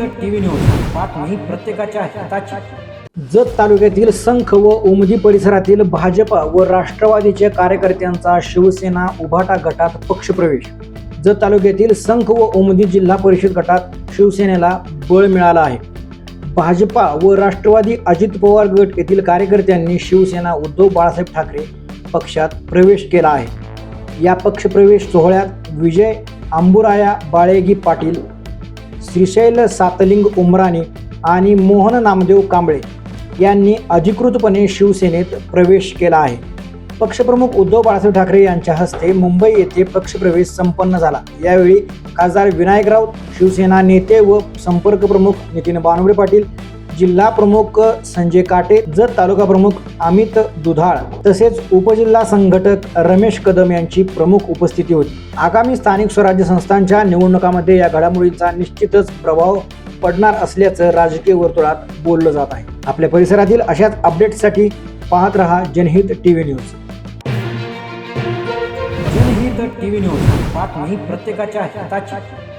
जनहित TV news. बातमी प्रत्येकाच्या हिताची. जत तालुक्यातील संख व उमदी परिसरातील भाजपा व राष्ट्रवादीच्या कार्यकर्त्यांचा शिवसेना उभाटा गटात पक्षप्रवेश. जत तालुक्यातील संख व उमदी जिल्हा परिषद गटात शिवसेनेला बळ मिळाला आहे. भाजपा व राष्ट्रवादी अजित पवार गट येथील कार्यकर्त्यांनी शिवसेना उद्धव बाळासाहेब ठाकरे पक्षात प्रवेश केला आहे. या पक्षप्रवेश सोहळ्यात विजय आंबुराया बाळेगी पाटील श्रीशैल सातलिंग उमराणी आणि मोहन नामदेव कांबळे यांनी अधिकृतपणे शिवसेनेत प्रवेश केला आहे. पक्षप्रमुख उद्धव बाळासाहेब ठाकरे यांच्या हस्ते मुंबई येथे पक्षप्रवेश संपन्न झाला. यावेळी खासदार विनायक राऊत शिवसेना नेते व संपर्क प्रमुख नितीन बानवडे पाटील जिल्हा प्रमुख संजय काटे जत तालुका प्रमुख अमित दुधाळ तसेच उपजिल्हा संघटक रमेश कदम यांची प्रमुख उपस्थिती होती. आगामी स्थानिक स्वराज्य संस्थांच्या निवडणुकामध्ये या घडामोडींचा निश्चितच प्रभाव पडणार असल्याचं राजकीय वर्तुळात बोललं जात आहे. आपल्या परिसरातील अशाच अपडेट्ससाठी पाहत रहा Janhit T V news. T V news बातमी प्रत्येकाच्या हिताची.